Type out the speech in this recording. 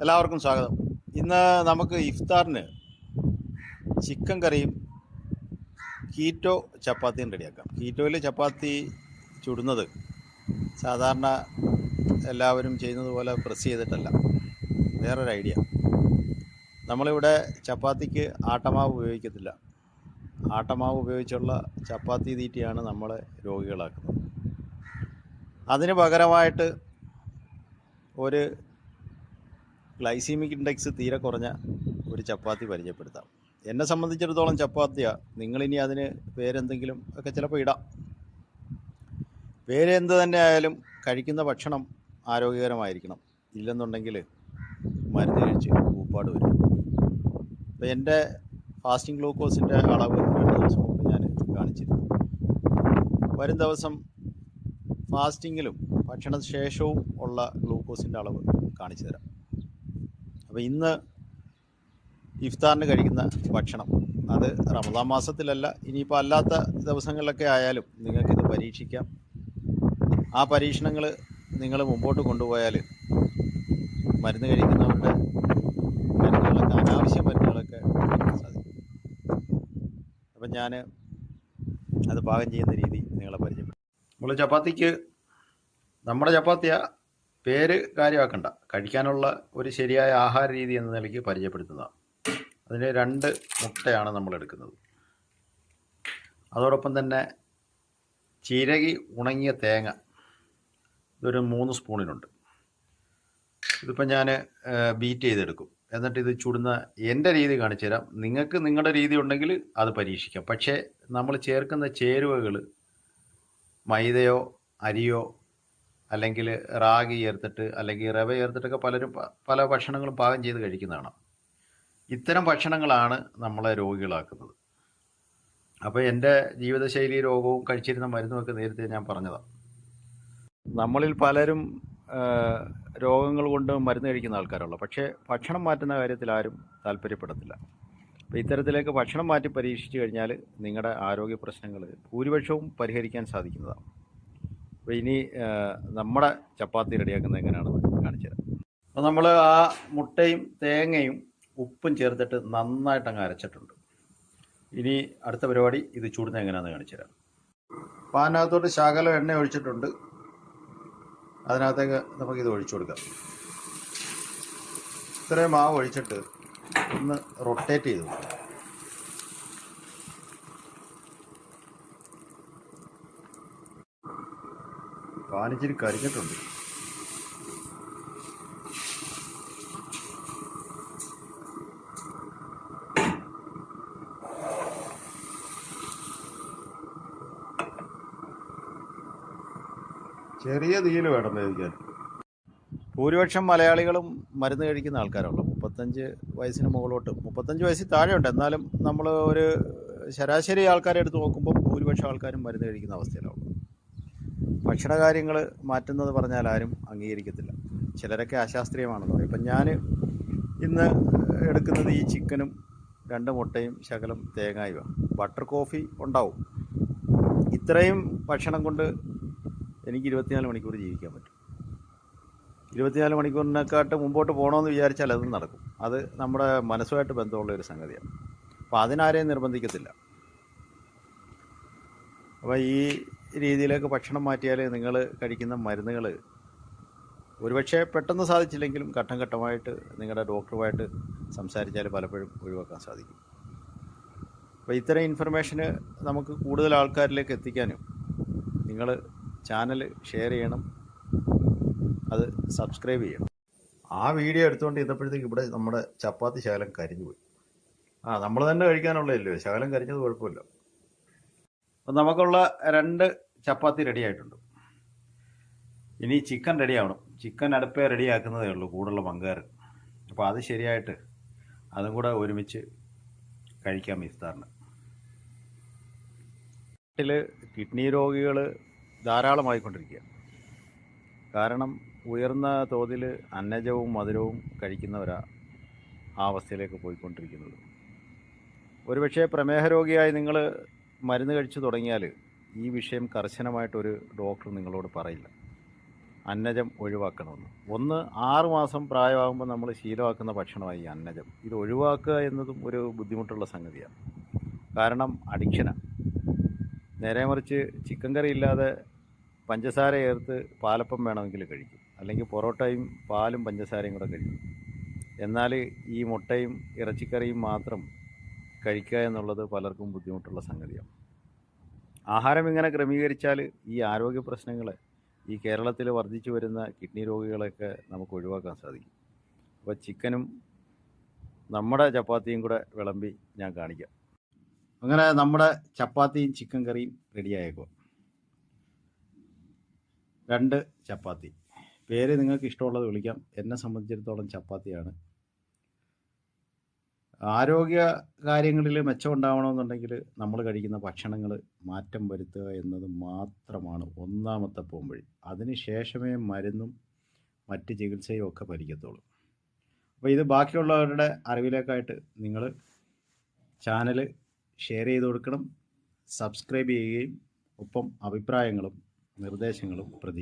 എല്ലാവർക്കും സ്വാഗതം. ഇന്ന് നമുക്ക് ഇഫ്താറിന് ചിക്കൻ കറിയും കീറ്റോ ചപ്പാത്തിയും റെഡിയാക്കാം. കീറ്റോയിൽ ചപ്പാത്തി ചുടുന്നത് സാധാരണ എല്ലാവരും ചെയ്യുന്നത് പോലെ പ്രസ് ചെയ്തിട്ടല്ല. വേറൊരു ഐഡിയ. നമ്മളിവിടെ ചപ്പാത്തിക്ക് ആട്ടമാവ് ഉപയോഗിക്കത്തില്ല. ആട്ടമാവ് ഉപയോഗിച്ചുള്ള ചപ്പാത്തി തീറ്റിയാണ് നമ്മൾ രോഗികളാക്കുന്നത്. അതിന് പകരമായിട്ട് ഒരു ഗ്ലൈസീമിക് ഇൻഡെക്സ് തീരെ കുറഞ്ഞ ഒരു ചപ്പാത്തി പരിചയപ്പെടുത്താം. എന്നെ സംബന്ധിച്ചിടത്തോളം ചപ്പാത്തിയാണ് നിങ്ങളിനി അതിന് പേരെന്തെങ്കിലും ഒക്കെ ചിലപ്പോൾ ഇടാം. പേരെന്ത് തന്നെ ആയാലും കഴിക്കുന്ന ഭക്ഷണം ആരോഗ്യകരമായിരിക്കണം. ഇല്ലെന്നുണ്ടെങ്കിൽ മരുന്ന് കഴിച്ച് കൂപ്പാട് വരും. അപ്പോൾ എന്റെ ഫാസ്റ്റിംഗ് ഗ്ലൂക്കോസിന്റെ അളവ് രണ്ട് ദിവസം മുമ്പ് ഞാൻ കാണിച്ചിരുന്നു. വരും ദിവസം ഫാസ്റ്റിങ്ങിലും ഭക്ഷണശേഷവും ഉള്ള ഗ്ലൂക്കോസിന്റെ അളവ് കാണിച്ചു തരാം. അപ്പോൾ ഇന്ന് ഇഫ്താറിന് കഴിക്കുന്ന ഭക്ഷണം. അത് റമദാൻ മാസത്തിലല്ല ഇനിയിപ്പോൾ അല്ലാത്ത ദിവസങ്ങളിലൊക്കെ ആയാലും നിങ്ങൾക്കിത് പരീക്ഷിക്കാം. ആ പരീക്ഷണങ്ങൾ നിങ്ങൾ മുമ്പോട്ട് കൊണ്ടുപോയാൽ മരുന്ന് കഴിക്കുന്നവരുടെ മരുന്നുകളൊക്കെ അനാവശ്യ മരുന്നുകളൊക്കെ സാധിക്കും. അപ്പം ഞാൻ അത് പാകം ചെയ്യുന്ന രീതി നിങ്ങളെ പരിചയപ്പെടും നമ്മൾ ചപ്പാത്തിക്ക് നമ്മുടെ ചപ്പാത്തിയ പേര് കാര്യമാക്കണ്ട. കഴിക്കാനുള്ള ഒരു ശരിയായ ആഹാര രീതി എന്ന നിലയ്ക്ക് പരിചയപ്പെടുത്തുന്നതാണ്. അതിന് രണ്ട് മുട്ടയാണ് നമ്മൾ എടുക്കുന്നത്. അതോടൊപ്പം തന്നെ ചിരകി ഉണങ്ങിയ തേങ്ങ. ഇതൊരു മൂന്ന് സ്പൂണിനുണ്ട്. ഇതിപ്പോൾ ഞാൻ ബീറ്റ് ചെയ്തെടുക്കും. എന്നിട്ട് ഇത് ചുടുന്ന എന്റെ രീതി കാണിച്ചു തരാം. നിങ്ങൾക്ക് നിങ്ങളുടെ രീതി ഉണ്ടെങ്കിൽ അത് പരീക്ഷിക്കാം. പക്ഷേ നമ്മൾ ചേർക്കുന്ന ചേരുവകൾ മൈദയോ അരിയോ അല്ലെങ്കിൽ റാഗി ചേർത്തിട്ട് അല്ലെങ്കിൽ റവ ചേർത്തിട്ടൊക്കെ പലരും പല ഭക്ഷണങ്ങളും പാകം ചെയ്ത് കഴിക്കുന്നതാണ്. ഇത്തരം ഭക്ഷണങ്ങളാണ് നമ്മളെ രോഗികളാക്കുന്നത്. അപ്പോൾ എന്റെ ജീവിതശൈലി രോഗവും കഴിച്ചിരുന്ന മരുന്നുമൊക്കെ നേരത്തെ ഞാൻ പറഞ്ഞതാണ് നമ്മളിൽ പലരും രോഗങ്ങൾ കൊണ്ട് മരുന്ന് കഴിക്കുന്ന ആൾക്കാരുള്ളൂ പക്ഷേ ഭക്ഷണം മാറ്റുന്ന കാര്യത്തിൽ ആരും താല്പര്യപ്പെടത്തില്ല. അപ്പോൾ ഇത്തരത്തിലേക്ക് ഭക്ഷണം മാറ്റി പരീക്ഷിച്ചു കഴിഞ്ഞാൽ നിങ്ങളുടെ ആരോഗ്യ പ്രശ്നങ്ങൾ ഭൂരിപക്ഷവും പരിഹരിക്കാൻ സാധിക്കുന്നതാണ്. അപ്പോൾ ഇനി നമ്മുടെ ചപ്പാത്തി റെഡിയാക്കുന്നത് എങ്ങനെയാണെന്ന് കാണിച്ചു തരാം. അപ്പോൾ നമ്മൾ ആ മുട്ടയും തേങ്ങയും ഉപ്പും ചേർത്തിട്ട് നന്നായിട്ട് അങ്ങ് അരച്ചിട്ടുണ്ട്. ഇനി അടുത്ത പരിപാടി ഇത് ചൂടുന്ന എങ്ങനെയാണെന്ന് കാണിച്ചു തരാം. അപ്പോൾ അതിനകത്തോട്ട് ശകലം എണ്ണ ഒഴിച്ചിട്ടുണ്ട്. അതിനകത്തേക്ക് നമുക്കിത് ഒഴിച്ചു കൊടുക്കാം. ഇത്രയും മാവ് ഒഴിച്ചിട്ട് ഒന്ന് റൊട്ടേറ്റ് ചെയ്ത് കൊടുക്കാം. പാനിച്ചിരി കരിഞ്ഞിട്ടുണ്ട്. ചെറിയ തീയിൽ വേണം വേവിക്കാൻ ഭൂരിപക്ഷം മലയാളികളും മരുന്ന് കഴിക്കുന്ന ആൾക്കാരുള്ളൂ മുപ്പത്തഞ്ച് വയസ്സിന് മുകളിലോട്ട് മുപ്പത്തഞ്ച് വയസ്സിൽ താഴെയുണ്ട്. എന്നാലും നമ്മൾ ഒരു ശരാശരി ആൾക്കാരെ എടുത്ത് നോക്കുമ്പോൾ ഭൂരിപക്ഷം ആൾക്കാരും മരുന്ന് കഴിക്കുന്ന അവസ്ഥയിലാണ് ഭക്ഷണ കാര്യങ്ങൾ മാറ്റുന്നത് പറഞ്ഞാൽ ആരും അംഗീകരിക്കത്തില്ല. ചിലരൊക്കെ അശാസ്ത്രീയമാണെന്ന് പറയും. ഇപ്പം ഞാൻ ഇന്ന് എടുക്കുന്നത് ഈ ചിക്കനും രണ്ട് മുട്ടയും ശകലം തേങ്ങായുമാണ് ബട്ടർ കോഫി ഉണ്ടാവും. ഇത്രയും ഭക്ഷണം കൊണ്ട് എനിക്ക് ഇരുപത്തിനാല് മണിക്കൂർ ജീവിക്കാൻ പറ്റും. ഇരുപത്തിനാല് മണിക്കൂറിനെക്കാട്ട് മുമ്പോട്ട് പോകണമെന്ന് വിചാരിച്ചാൽ അത് നടക്കും. അത് നമ്മുടെ മനസ്സുമായിട്ട് ബന്ധമുള്ള ഒരു സംഗതിയാണ്. അപ്പോൾ അതിനാരെയും നിർബന്ധിക്കത്തില്ല. അപ്പോൾ ഈ രീതിയിലേക്ക് ഭക്ഷണം മാറ്റിയാൽ നിങ്ങൾ കഴിക്കുന്ന മരുന്നുകൾ ഒരുപക്ഷെ പെട്ടെന്ന് സാധിച്ചില്ലെങ്കിലും ഘട്ടം ഘട്ടമായിട്ട് നിങ്ങളുടെ ഡോക്ടറുമായിട്ട് സംസാരിച്ചാൽ പലപ്പോഴും ഒഴിവാക്കാൻ സാധിക്കും. അപ്പോൾ ഇത്തരം ഇൻഫർമേഷന് നമുക്ക് കൂടുതൽ ആൾക്കാരിലേക്ക് എത്തിക്കാനും നിങ്ങൾ ചാനൽ ഷെയർ ചെയ്യണം അത് സബ്സ്ക്രൈബ് ചെയ്യണം. ആ വീഡിയോ എടുത്തുകൊണ്ട് ഇരുന്നപ്പോഴത്തേക്ക് ഇവിടെ നമ്മുടെ ചപ്പാത്തി ശകലം കരിഞ്ഞു പോയി ആ നമ്മൾ തന്നെ കഴിക്കാനുള്ളതല്ലേ? ശകലം കരിഞ്ഞത് കുഴപ്പമില്ല. അപ്പം നമുക്കുള്ള രണ്ട് ചപ്പാത്തി റെഡി ആയിട്ടുണ്ട്. ഇനി ചിക്കൻ റെഡി ആവണം. ചിക്കൻ അടുപ്പേ റെഡിയാക്കുന്നതേ ഉള്ളൂ കൂടുള്ള പങ്കാറ്. അപ്പോൾ അത് ശരിയായിട്ട് അതും കൂടെ ഒരുമിച്ച് കഴിക്കാം ഇഫ്താറിന്. നാട്ടിൽ കിഡ്നി രോഗികൾ ധാരാളമായിക്കൊണ്ടിരിക്കുക കാരണം ഉയർന്ന തോതിൽ അന്നജവും മധുരവും കഴിക്കുന്നവരാ ആ അവസ്ഥയിലേക്ക് പോയിക്കൊണ്ടിരിക്കുന്നത്. ഒരുപക്ഷെ പ്രമേഹ രോഗിയായി നിങ്ങൾ മരുന്ന് കഴിച്ചു തുടങ്ങിയാൽ ഈ വിഷയം കർശനമായിട്ടൊരു ഡോക്ടർ നിങ്ങളോട് പറയില്ല. അന്നജം ഒഴിവാക്കണമെന്ന്. ഒന്ന് ആറ് മാസം പ്രായമാകുമ്പോൾ നമ്മൾ ശീലമാക്കുന്ന ഭക്ഷണമായി അന്നജം. ഇത് ഒഴിവാക്കുക എന്നതും ഒരു ബുദ്ധിമുട്ടുള്ള സംഗതിയാണ്. കാരണം അഡിക്ഷനാണ് നേരെ മറിച്ച് ചിക്കൻ കറി ഇല്ലാതെ പഞ്ചസാര ചേർത്ത് പാലപ്പം വേണമെങ്കിൽ കഴിക്കും. അല്ലെങ്കിൽ പൊറോട്ടയും പാലും പഞ്ചസാരയും കൂടെ കഴിക്കും. എന്നാൽ ഈ മുട്ടയും ഇറച്ചിക്കറിയും മാത്രം കഴിക്കുക എന്നുള്ളത് പലർക്കും ബുദ്ധിമുട്ടുള്ള സംഗതിയാണ്. ആഹാരം ഇങ്ങനെ ക്രമീകരിച്ചാൽ ഈ ആരോഗ്യ പ്രശ്നങ്ങൾ ഈ കേരളത്തിൽ വർദ്ധിച്ചു വരുന്ന കിഡ്നി രോഗികളെയൊക്കെ നമുക്ക് ഒഴിവാക്കാൻ സാധിക്കും. അപ്പോൾ ചിക്കനും നമ്മുടെ ചപ്പാത്തിയും കൂടെ വിളമ്പി ഞാൻ കാണിക്കാം. അങ്ങനെ നമ്മുടെ ചപ്പാത്തിയും ചിക്കൻ കറിയും റെഡിയായേക്കുക രണ്ട് ചപ്പാത്തി. പേര് നിങ്ങൾക്ക് ഇഷ്ടമുള്ളത് വിളിക്കാം. എന്നെ സംബന്ധിച്ചിടത്തോളം ചപ്പാത്തിയാണ്. ആരോഗ്യ കാര്യങ്ങളിൽ മെച്ചം ഉണ്ടാവണമെന്നുണ്ടെങ്കിൽ നമ്മൾ കഴിക്കുന്ന ഭക്ഷണങ്ങൾ മാറ്റം വരുത്തുക എന്നത് മാത്രമാണ് ഒന്നാമത്തെ പോംവഴി അതിനുശേഷമേ മരുന്നും മറ്റ് ചികിത്സയും ഒക്കെ പരിക്കത്തുള്ളൂ. അപ്പോൾ ഇത് ബാക്കിയുള്ളവരുടെ അറിവിലേക്കായിട്ട് നിങ്ങൾ ചാനൽ ഷെയർ ചെയ്ത് കൊടുക്കണം സബ്സ്ക്രൈബ് ചെയ്യുകയും ഒപ്പം അഭിപ്രായങ്ങളും നിർദ്ദേശങ്ങളും പ്രതി